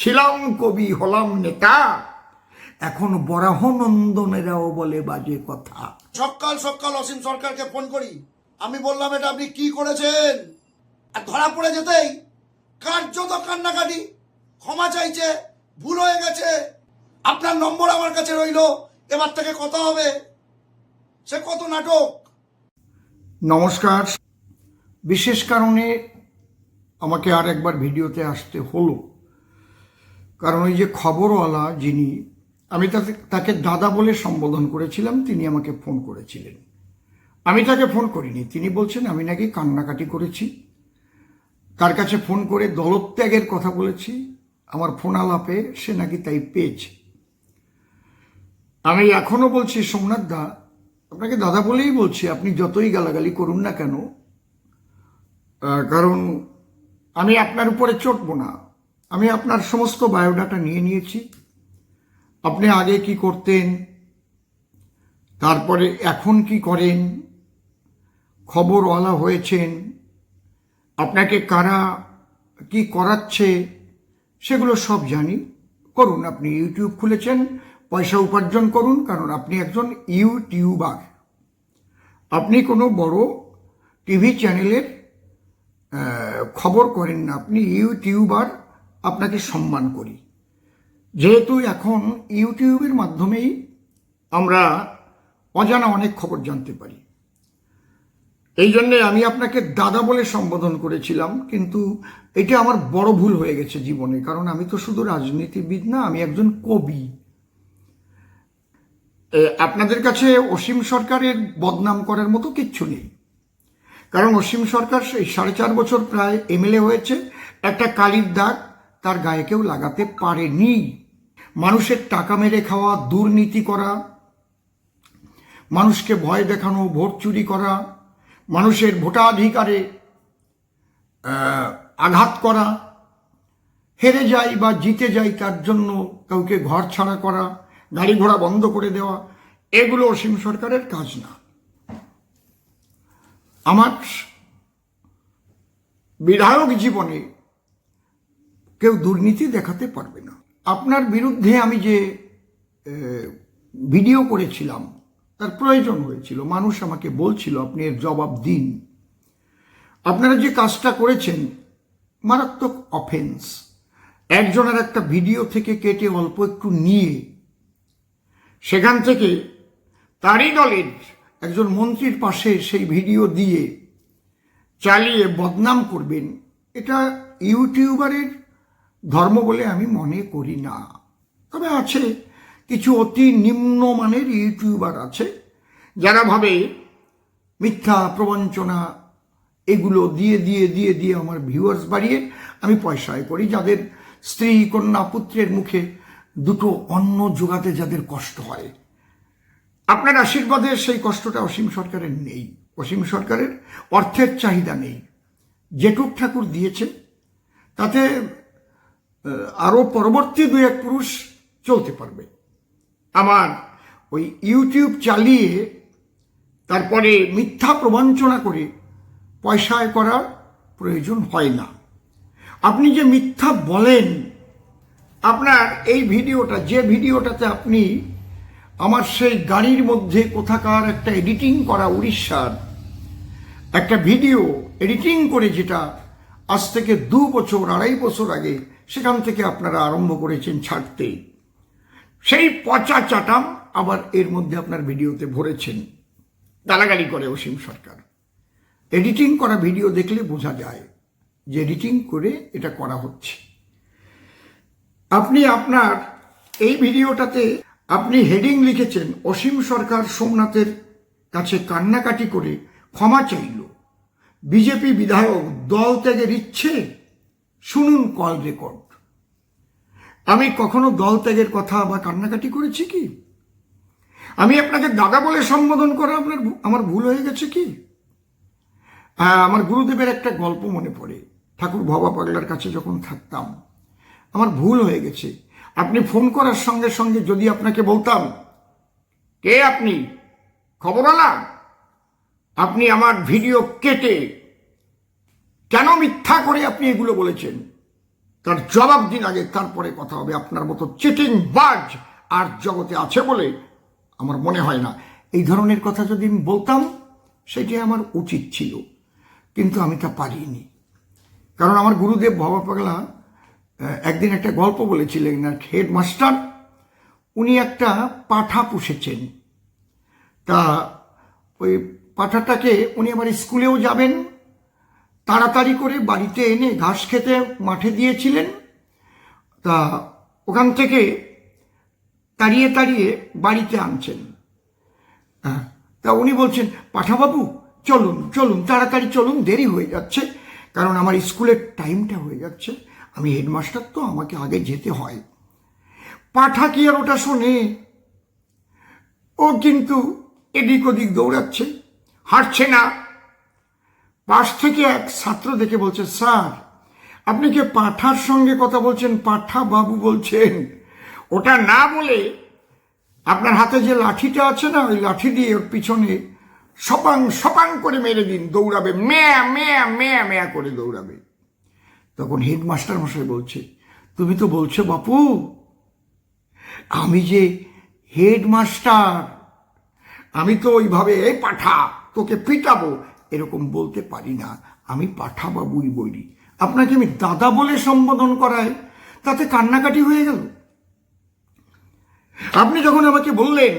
ছিলাম কবি হলাম নেতা। এখন বরাহনন্দনেরাও বলে বাজে কথা। সকাল সকাল অসীম সরকারকে ফোন করি। আমি বললাম এটা আপনি কি করেছেন? আর ধরা পড়ে যেতেই কার্যত কান্নাকাটি ক্ষমা চাইছে ভুল হয়ে গেছে। আপনার নম্বর আমার কাছে রইল এবার থেকে কথা হবে। সে কত নাটক? নমস্কার। বিশেষ কারণে আমাকে আর একবার ভিডিওতে আসতে হলো। কারণ ওই যে খবরওয়ালা যিনি, আমি তাকে তাকে দাদা বলে সম্বোধন করেছিলাম, তিনি আমাকে ফোন করেছিলেন। আমি তাকে ফোন করিনি। তিনি বলছেন, আমি নাকি কান্নাকাটি করেছি। তার কাছে ফোন করে দলত্যাগের কথা বলেছি, আমার ফোন আলাপে সে নাকি তাই পেয়েছে। আমি এখনও বলছি, সোমনাথ দা, আপনাকে দাদা বলেই বলছি, আপনি যতই গালাগালি করুন না কেন কারণ আমি আপনার উপরে চটবো না। আমি আপনার সমস্ত বায়োডাটা নিয়ে নিয়েছি। আপনি আগে কি করতেন? তারপরে এখন কি করেন? খবরওয়ালা হয়েছেন। আপনাকে কারা কি করাচ্ছে? সেগুলো সব জানি। করুন, আপনি ইউটিউব খুলেছেন, পয়সা উপার্জন করুন, কারণ আপনি একজন ইউটিউবার। আপনি কোনো বড় টিভি চ্যানেলের খবর করেন না। আপনি ইউটিউবার আপনাকে সম্মান করি। যেহেতু এখন ইউটিউবের মাধ্যমেই আমরা অজানা অনেক খবর জানতে পারি। এই জন্যে আমি আপনাকে দাদা বলে সম্বোধন করেছিলাম, কিন্তু এটা আমার বড় ভুল হয়ে গেছে জীবনে, কারণ আমি তো শুধু রাজনীতিবিদ না, আমি একজন কবি। আপনাদের কাছে অসীম সরকারের বদনাম করার মতো কিচ্ছু নেই। কারণ অসীম সরকার সেই সাড়ে চার বছর প্রায় এমএলএ হয়েছে, একটা কালির দাগ তার গায়ে কেউ লাগাতে পারেনি। মানুষের টাকা মেরে খাওয়া, দুর্নীতি করা, মানুষকে ভয় দেখানো, ভোট চুরি করা, মানুষের ভোটাধিকারে আঘাত করা, হেরে যাই বা জিতে যাই তার জন্য কাউকে ঘর ছাড়া করা, গাড়ি ঘোড়া বন্ধ করে দেওয়া, এগুলো অসীম সরকারের কাজ না। আমার বিধায়ক জীবনে কেউ দুর্নীতি দেখাতে পারবে না। আপনার বিরুদ্ধে আমি যে ভিডিও করেছিলাম, তার প্রয়োজন হয়েছিল। মানুষ আমাকে বলছিল, আপনি এর জবাব দিন। আপনারা যে কাজটা করেছেন, মারাত্মক অফেন্স একজনের একটা ভিডিও থেকে কেটে অল্প একটু নিয়ে, সেখান থেকে তারই দলের একজন মন্ত্রীর পাশে সেই ভিডিও দিয়ে চালিয়ে বদনাম করবেন। এটা ইউটিউবারের ধর্ম বলে আমি মনে করি না। তবে আছে কিছু অতি নিম্নমানের ইউটিউবার আছে, যারা ভাবে মিথ্যা প্রবঞ্চনা এগুলো দিয়ে দিয়ে দিয়ে দিয়ে আমার ভিউয়ার্স বাড়িয়ে আমি পয়সায় করি, যাদের স্ত্রী, কন্যা, পুত্রের মুখে দুটো অন্ন জোগাতে যাদের কষ্ট হয়। আপনার আশীর্বাদে সেই কষ্টটা অসীম সরকারের নেই। অসীম সরকারের অর্থের চাহিদা নেই। জেঠুক ঠাকুর দিয়েছে, তাতে আহ, আরও পরবর্তী দু এক পুরুষ চলতে পারবে। আমার ওই ইউটিউব চালিয়ে তারপরে মিথ্যা প্রবঞ্চনা করে পয়সায় করার প্রয়োজন হয় না। আপনি যে মিথ্যা বলেন আপনার এই ভিডিওটা যে ভিডিওটাতে আপনি আমার সেই গাড়ির মধ্যে কোথাকার একটা এডিটিং করা উড়িষ্যার একটা ভিডিও এডিটিং করে যেটা আজ থেকে দু বছর আড়াই বছর আগে সেখান থেকে আপনারা আরম্ভ করেছেন ছাড়তে সেই পচা চাটাম আবার এর মধ্যে আপনার ভিডিওতে ভরেছেন। গালাগালি করে অসীম সরকার। এডিটিং করা ভিডিও দেখলে বোঝা যায় যে এডিটিং করে এটা করা হচ্ছে। আপনি আপনার এই ভিডিওটাতে আপনি হেডিং লিখেছেন, অসীম সরকার সোমনাথের কাছে কান্নাকাটি করে ক্ষমা চাইল। বিজেপি বিধায়ক দল ত্যাগের ইচ্ছে শুনুন কল রেকর্ড আমি কখনো দল ত্যাগের কথা বা কান্নাকাটি করেছি কি? আমি আপনাকে দাদা বলে সম্বোধন করা আপনার আমার ভুল হয়ে গেছে কি? আমার গুরুদেবের একটা গল্প মনে পড়ে। ঠাকুর ভবা পাগলার কাছে যখন থাকতাম, আমার ভুল হয়ে গেছে। আপনি ফোন করার সঙ্গে সঙ্গে যদি আপনাকে বলতাম, কে আপনি? খবরওয়ালা? আপনি আমার ভিডিও কেটে কেন মিথ্যা করে আপনি এগুলো বলেছেন? তার জবাব দিন আগে, তারপরে কথা হবে। আপনার মতো চিটিং বাজ আর জগতে আছে বলে আমার মনে হয় না। এই ধরনের কথা যদি আমি বলতাম, সেটি আমার উচিত ছিল। কিন্তু আমি তা পারিনি। কারণ আমার গুরুদেব ভবা পাগলা একদিন একটা গল্প বলেছিলেন না হেডমাস্টার, উনি একটা পাঠা পুষেছেন। তা ওই পাঠাটাকে উনি আমার স্কুলেও যাবেন তাড়াতাড়ি করে বাড়িতে এনে ঘাস খেতে মাঠে দিয়েছিলেন। তা ওখান থেকে তাড়িয়ে তাড়িয়ে বাড়িতে আনছেন। হ্যাঁ, তা উনি বলছেন পাঠাবাবু চলুন চলুন তাড়াতাড়ি চলুন দেরি হয়ে যাচ্ছে। কারণ আমার স্কুলের টাইমটা হয়ে যাচ্ছে। আমি হেডমাস্টার তো আমাকে আগে যেতে হয়। পাঠা কি আর ওটা শোনে? ও কিন্তু এদিক ওদিক দৌড়াচ্ছে হাঁটছে না। পাশ থেকে এক ছাত্র দেখে বলছে স্যার, আপনি কি পাঠার সঙ্গে কথা বলছেন? পাঠা বাবু বলছেন। ওটা না বলে আপনার হাতে যে লাঠিটা আছে না, ওই লাঠি দিয়ে ওর পিছনে সপাং সপাং করে মেরে দিন, দৌড়াবে। মেয়া মেয়া মেয়া মেয়া করে দৌড়াবে। তখন হেডমাস্টার মশাই বলছে, তুমি তো বলছো বাপু, আমি যে হেডমাস্টার, আমি তো ওইভাবে, এই পাঠা, তোকে পিটাবো এরকম বলতে পারি না, আমি পাঠা বাবুই বলি। আপনাকে আমি দাদা বলে সম্বোধন করায় তাতে কান্নাকাটি হয়ে গেল। আপনি যখন আমাকে বললেন,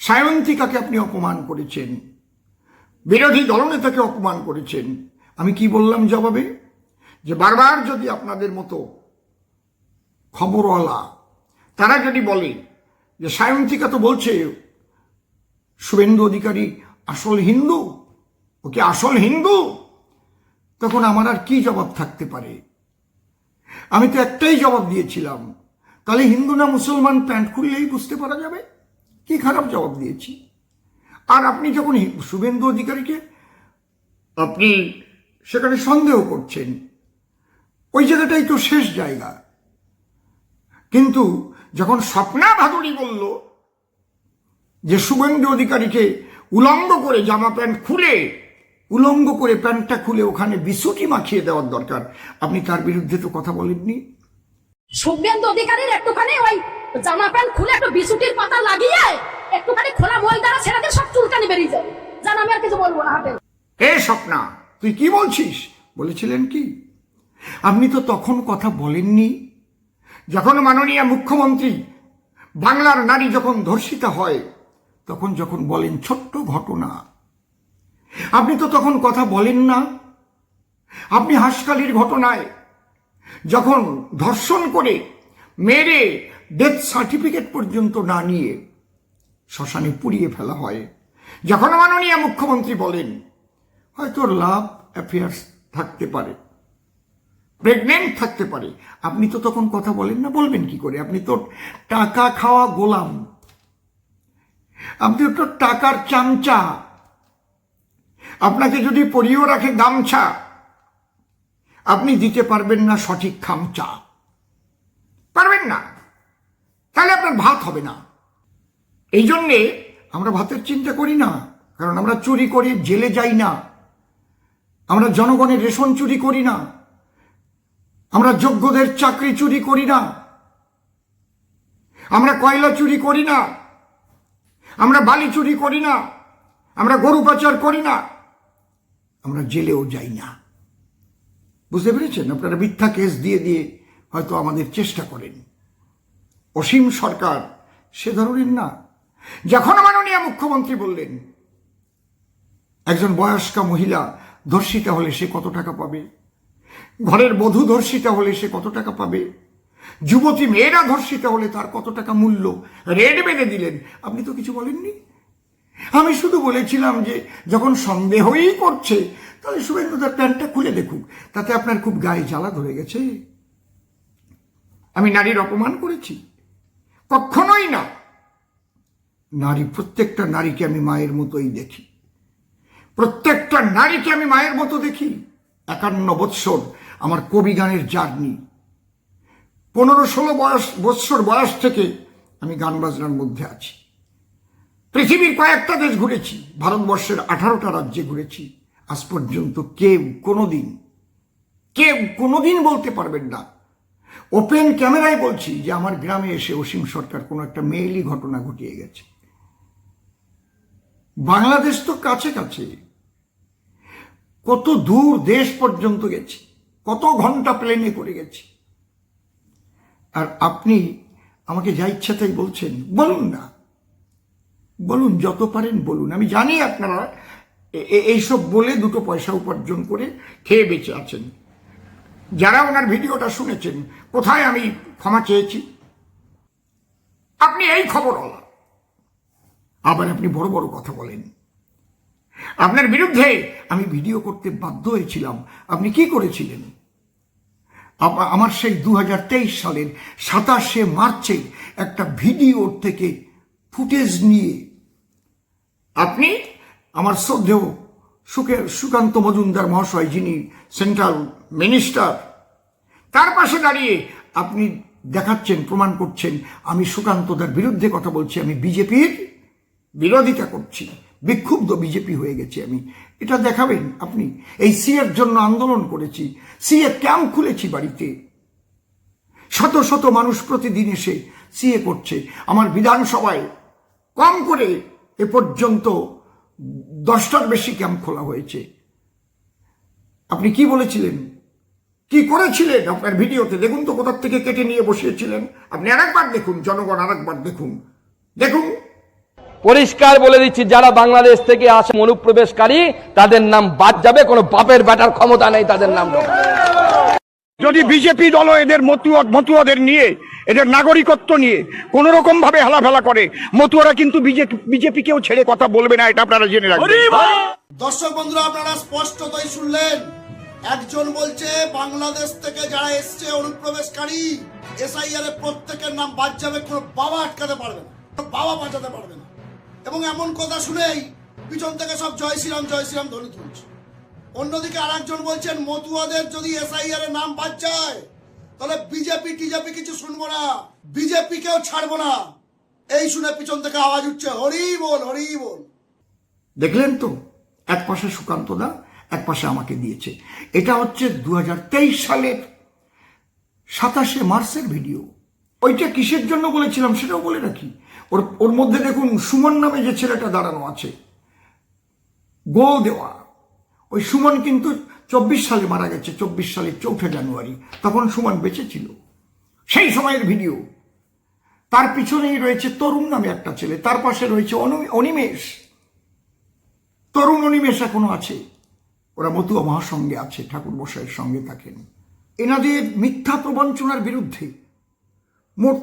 সায়ন্তিকাকে আপনি অপমান করেছেন, বিরোধী দলনেতাকে অপমান করেছেন, আমি কি বললাম জবাবে? যে বারবার যদি আপনাদের মতো খবরওয়ালা তারা যদি বলে, যে সায়ন্তিকা তো বলছে, শুভেন্দু অধিকারী আসল হিন্দু ওকে আসল হিন্দু? তখন আমার আর কি জবাব থাকতে পারে? আমি তো একটাই জবাব দিয়েছিলাম। তাহলে হিন্দু না মুসলমান প্যান্ট খুললেই বুঝতে পারা যাবে? কি খারাপ জবাব দিয়েছি? আর আপনি যখন শুভেন্দু অধিকারীকে আপনি সেখানে সন্দেহ করছেন ওই জায়গাটাই তো শেষ জায়গা। কিন্তু যখন স্বপ্না ভাদুরী বলল যে শুভেন্দু অধিকারীকে উলঙ্গ করে জামা প্যান্ট খুলে উলঙ্গ করে প্যান্টটা খুলে ওখানে বিশুটি মাখিয়ে দেওয়ার দরকার। আপনি তার বিরুদ্ধে তো কথা বলেননি? শুভেন্দু অধিকারীর একটুখানি ওই জামা প্যান্ট খুলে একটু বিছুটির পাতা লাগিয়ে একটুখানি খোলা ময়দানা ছেড়ে দিয়ে সব চুলকানি বেরিয়ে যাবে। জান আমি আর কিছু বলব না হাটে হে স্বপ্না তুই কি বলছিস? বলেছিলেন কি? আপনি তো তখন কথা বলেননি। যখন মাননীয় মুখ্যমন্ত্রী বাংলার নারী যখন ধর্ষিতা হয় তখন যখন বলেন ছোট্ট ঘটনা আপনি তো তখন কথা বলেন না। আপনি হাসকালির ঘটনায় যখন ধর্ষণ করে মেরে ডেথ সার্টিফিকেট পর্যন্ত না নিয়ে শ্মশানে পুড়িয়ে ফেলা হয়, যখন মাননীয় মুখ্যমন্ত্রী বলেন, হয়তো লাভ অ্যাফেয়ার্স থাকতে পারে প্রেগনেন্ট থাকতে পারে। আপনি তো তখন কথা বলেন না, বলবেন কি করে? আপনি তো টাকা খাওয়া গোলাম। আপনি তো টাকার চামচা আপনাকে যদি পরিয়েও রাখে গামছা, আপনি দিতে পারবেন না সঠিক খামচা। পারবেন না। তাহলে আপনার ভাত হবে না। এই জন্যে আমরা ভাতের চিন্তা করি না, কারণ আমরা চুরি করে জেলে যাই না। আমরা জনগণের রেশন চুরি করি না। আমরা যোগ্যদের চাকরি চুরি করি না। আমরা কয়লা চুরি করি না। আমরা বালি চুরি করি না। আমরা গরু পাচার করি না। আমরা জেলেও যাই না। বুঝতে পেরেছেন? আপনারা মিথ্যা কেস দিয়ে দিয়ে হয়তো আমাদের চেষ্টা করেন। অসীম সরকার সে ধরনের না। যখন মাননীয় মুখ্যমন্ত্রী বললেন, একজন বয়স্কা মহিলা ধর্ষিতা হলে সে কত টাকা পাবে? ঘরের বধূ ধর্ষিতা হলে সে কত টাকা পাবে? যুবতী মেয়েরা ধর্ষিতা হলে তার কত টাকা মূল্য? রেড বেঁধে দিলেন। আপনি তো কিছু বলেননি? আমি শুধু বলেছিলাম যে যখন সন্দেহই করছে, তাহলে শুভেন্দু তার প্যান্টটা খুলে দেখুক, তাতে আপনার খুব গায়ে জ্বালা ধরে গেছে। আমি নারীর অপমান করেছি? কখনোই না। নারী, প্রত্যেকটা নারীকে আমি মায়ের মতোই দেখি। প্রত্যেকটা নারীকে আমি মায়ের মতো দেখি। একান্ন বৎসর আমার কবি গানের জার্নি। পনেরো ষোলো বয়স, বৎসর বয়স থেকে আমি গান বাজনার মধ্যে আছি। পৃথিবীর কয়েকটা দেশ ঘুরেছি, ভারতবর্ষের আঠারোটা রাজ্যে ঘুরেছি। আজ পর্যন্ত কেউ কোনোদিন কে কোনোদিন বলতে পারবেন না। ওপেন ক্যামেরায় বলছি যে আমার গ্রামে এসে অসীম সরকার কোনো একটা মেইলি ঘটনা ঘটিয়ে গেছে। বাংলাদেশ তো কাছে কাছে কত দূর দেশ পর্যন্ত গেছি, কত ঘণ্টা প্লেনে করে গেছি। আর আপনি আমাকে যা ইচ্ছা তাই বলছেন, বলুন না। বলুন, যত পারেন বলুন। আমি জানি আপনারা এইসব বলে দুটো পয়সা উপার্জন করে খেয়ে বেঁচে আছেন। যারা ওনার ভিডিওটা শুনেছেন, কোথায় আমি ক্ষমা চেয়েছি? আপনি এই খবর হলা আবার আপনি বড় বড় কথা বলেন। আপনার বিরুদ্ধে আমি ভিডিও করতে বাধ্য হয়েছিলাম। আপনি কি করেছিলেন? আমার সেই দু হাজার তেইশ সালের সাতাশে মার্চের একটা ভিডিওর থেকে ফুটেজ নিয়ে আপনি আমার শ্রদ্ধেয় সুখে সুকান্ত মজুমদার মহাশয় যিনি সেন্ট্রাল মিনিস্টার, তার পাশে দাঁড়িয়ে আপনি দেখাচ্ছেন, প্রমাণ করছেন, আমি সুকান্তদার বিরুদ্ধে কথা বলছি, আমি বিজেপির বিরোধিতা করছি, বিক্ষুব্ধ বিজেপি হয়ে গেছে আমি। এটা দেখাবেন আপনি। এই সিএর জন্য আন্দোলন করেছি, সিএ ক্যাম্প খুলেছি বাড়িতে। শত শত মানুষ প্রতিদিন এসে সিএ করছে। আমার বিধানসভায় কম করে এ পর্যন্ত দশটার বেশি ক্যাম্প খোলা হয়েছে। আপনি কি বলেছিলেন? কি করেছিলেন? আপনার ভিডিওতে দেখুন তো কোথার থেকে কেটে নিয়ে বসিয়েছিলেন। আপনি আরেকবার দেখুন, জনগণ আরেকবার দেখুন। দেখুন। পরিষ্কার বলে দিচ্ছি, যারা বাংলাদেশ থেকে আসে অনুপ্রবেশকারী তাদের নাম বাদ যাবে, কোনো বাপের বেটার ক্ষমতা নেই, তাদের নাম। যদি বিজেপি দল এদের মতুয়া মতুয়াদের নিয়ে এদের নাগরিকত্ব নিয়ে কোন রকম ভাবে হেলাফেলা করে মতুয়ারা কিন্তু বিজেপি কেও ছেড়ে কথা বলবে না এটা আপনারা জেনে রাখবেন। দর্শক বন্ধুরা আপনারা স্পষ্টতই শুনলেন। একজন বলছে বাংলাদেশ থেকে যারা এসছে অনুপ্রবেশকারী এসআইআর এর প্রত্যেকের নাম বাদ যাবে কোনো বাবা আটকাতে পারবে না বাবা বাঁচাতে পারবে না। এবং এমন কথা শুনেই পিছন থেকে সব জয় শ্রীরাম জয় শ্রীরাম ধ্বনি তুলছে। অন্যদিকে আরেকজন বলছেন, মতুয়াদের যদি এসআইআর এর নাম বাদ যায়, তাহলে বিজেপি টিজেপি কিছু শুনব না। বিজেপি কেও ছাড়বো না। এই শুনে পিছন থেকে আওয়াজ উঠছে, হরি বল হরি বল। দেখলেন তো, এক পাশে সুকান্ত দা, এক পাশে আমাকে দিয়েছে। এটা হচ্ছে দু হাজার তেইশ সালের সাতাশে মার্চের ভিডিও। ওইটা কিসের জন্য বলেছিলাম সেটাও বলে রাখি। ওর ওর মধ্যে দেখুন, সুমন নামে যে ছেলেটা দাঁড়ানো আছে, গোল দেওয়া ওই সুমন কিন্তু চব্বিশ সালে মারা গেছে, চব্বিশ সালের চৌঠা জানুয়ারি, তখন সুমন বেঁচে ছিল। সেই সময়ের ভিডিও। তার পিছনেই রয়েছে তরুণ নামে একটা ছেলে, তার পাশে রয়েছে অনিমেষ। তরুণ অনিমেষ এখনও আছে। ওরা মতুয়া মহাসঙ্গে আছে, ঠাকুর মশাইয়ের সঙ্গে থাকেন। এনাদের মিথ্যা প্রবঞ্চনার বিরুদ্ধে মোট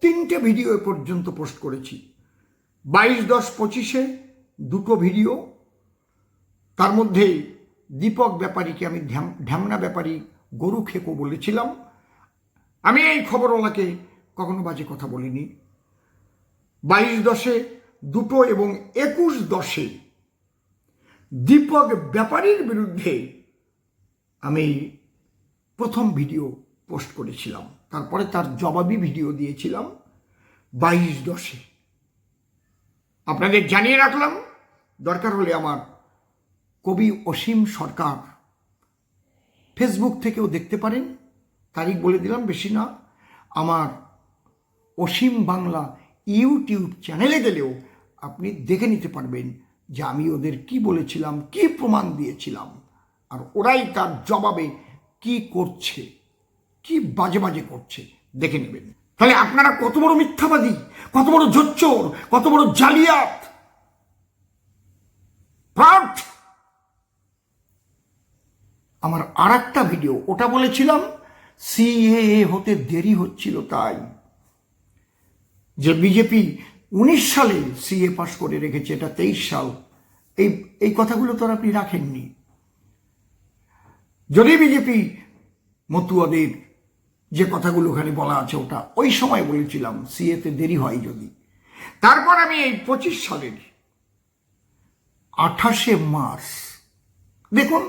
তিনটে ভিডিও পর্যন্ত পোস্ট করেছি। বাইশ দশ পঁচিশে দুটো ভিডিও তার মধ্যে দীপক ব্যাপারীকে আমি ঢ্যামনা ব্যাপারী গরু খেকো বলেছিলাম। আমি এই খবরওয়ালাকে কখনো বাজে কথা বলিনি। বাইশ দশে, দুটো এবং একুশ দশে দীপক ব্যাপারীর বিরুদ্ধে আমি প্রথম ভিডিও পোস্ট করেছিলাম। তারপরে তার জবাবি ভিডিও দিয়েছিলাম বাইশ দশে। আপনাদের জানিয়ে রাখলাম, দরকার হলে আমার কবি অসীম সরকার। ফেসবুক থেকেও দেখতে পারেন। তারিখ বলে দিলাম, বেশি না। আমার অসীম বাংলা ইউটিউব চ্যানেলে গেলেও আপনি দেখে নিতে পারবেন যে আমি ওদের কি বলেছিলাম, কি প্রমাণ দিয়েছিলাম। আর ওরাই তার জবাবে কি করছে, কি বাজে বাজে করছে, দেখে নেবেন। তাহলে আপনারা কত বড় মিথ্যাবাদী, কত বড় জোচ্চোর, কত বড় জালিয়াত। আমার আর একটা ভিডিও, ওটা বলেছিলাম, সিএএ হতে দেরি হচ্ছিল তাই। যে বিজেপি উনিশ সালে সিএ পাশ করে রেখেছে, এটা তেইশ সাল। এই এই কথাগুলো তো আর আপনি রাখেননি। যদি বিজেপি মতুয়াদের যে কথাগুলো ওখানে বলা আছে, ওটা ওই সময় বলেছিলাম, সিএতে দেরি হয় যদি। তারপর আমি এই পঁচিশ সালের আঠাশে মার্চ, দেখুন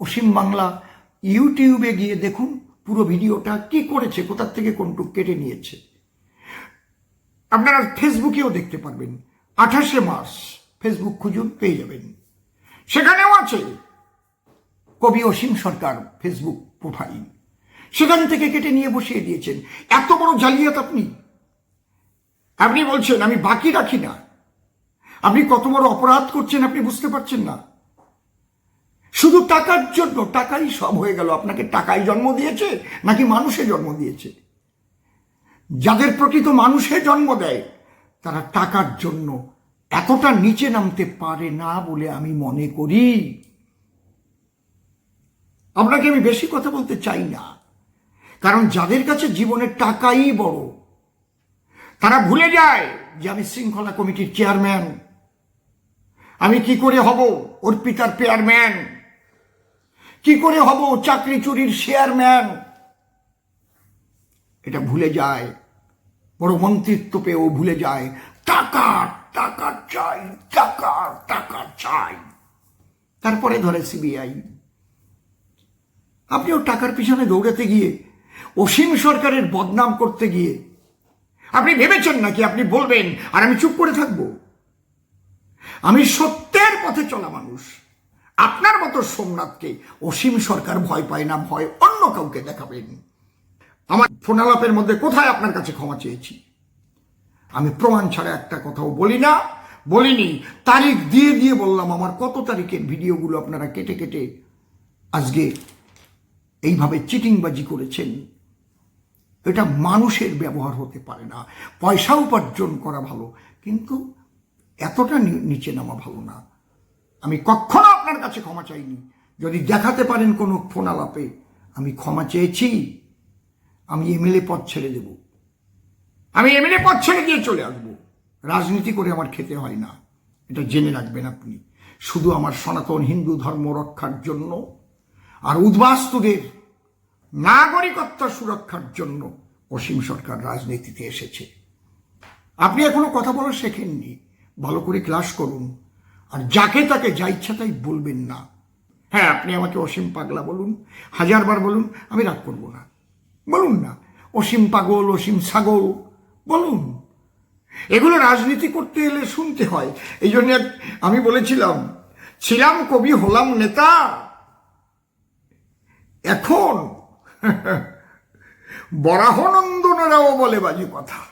অসীম বাংলা ইউটিউবে গিয়ে দেখুন পুরো ভিডিওটা কি করেছে, কোথার থেকে কোনটুক কেটে নিয়েছে। আপনারা ফেসবুকেও দেখতে পারবেন। আঠাশে মার্চ, ফেসবুক খুঁজুন, পেয়ে যাবেন। সেখানেও আছে কবি অসীম সরকার ফেসবুক প্রোফাইল। সেখান থেকে কেটে নিয়ে বসিয়ে দিয়েছেন। এত বড় জালিয়াত আপনি। আপনি বলছেন, আমি বাকি রাখি না। আপনি কত বড় অপরাধ করছেন আপনি বুঝতে পারছেন না। শুধু টাকার জন্য, টাকাই সব হয়ে গেল। আপনাকে টাকাই জন্ম দিয়েছে নাকি মানুষে জন্ম দিয়েছে? যাদের প্রকৃত মানুষে জন্ম দেয়, তারা টাকার জন্য এতটা নিচে নামতে পারে না বলে আমি মনে করি। আপনাকে আমি বেশি কথা বলতে চাই না। কারণ যাদের কাছে জীবনের টাকাই বড়, তারা ভুলে যায় যে আমি শৃঙ্খলা কমিটির চেয়ারম্যান। আমি কি করে হব অর্পিতার পেয়ারম্যান কি করে হব চাকরি চুরির শেয়ারম্যান এটা ভুলে যায়। বড় মন্ত্রিত্ব পেয়েও ভুলে যায়। টাকা টাকা চাই টাকা টাকা চাই। তারপরে ধরে সিবিআই আপনিও টাকার পিছনে দৌড়াতে গিয়ে, অসীম সরকারের বদনাম করতে গিয়ে, আপনি ভেবেছেন নাকি? আপনি বলবেন, আর আমি চুপ করে থাকব? আমি সত্যের পথে চলা মানুষ। আপনার মতো সোমনাথকে অসীম সরকার ভয় পায় না, ভয় অন্য কাউকে দেখাবেন। আমার ফোনালাপের মধ্যে কোথায় আপনার কাছে ক্ষমা চেয়েছি? আমি প্রমাণ ছাড়া একটা কথাও বলি না, বলিনি, তারিখ দিয়ে দিয়ে বললাম আমার কত তারিখের ভিডিওগুলো আপনারা কেটে কেটে আজকে এইভাবে চিটিংবাজি করেছেন। এটা মানুষের ব্যবহার হতে পারে না, পয়সা উপার্জন করা ভালো, কিন্তু এতটা নিচে নামা ভালো না। আমি কখনো আপনার কাছে ক্ষমা চাইনি। যদি দেখাতে পারেন কোনো ফোন আলাপে, আমি ক্ষমা চেয়েছি। আমি এমএলএ পদ ছেড়ে দেব। আমি এমএলএ পদ ছেড়ে দিয়ে চলে আসব। রাজনীতি করে আমার খেতে হয় না। এটা জেনে রাখবেন আপনি। শুধু আমার সনাতন হিন্দু ধর্ম রক্ষার জন্য আর উদ্বাস্তুদের নাগরিকত্ব সুরক্ষার জন্য অসীম সরকার রাজনীতিতে এসেছে। আপনি এখনও কথা বলা শেখেননি। ভালো করে ক্লাস করুন। আর যাকে তাকে যা ইচ্ছা তাই বলবেন না। হ্যাঁ আপনি আমাকে অসীম পাগলা বলুন হাজারবার বলুন, আমি রাগ করব না। বলুন না, অসীম পাগল, অসীম ছাগল, বলুন। এগুলো রাজনীতি করতে এলে শুনতে হয়। এই জন্য আমি বলেছিলাম, ছিলাম কবি, হলাম নেতা। এখন, বরাহনন্দনেরাও বলে বাজি কথা।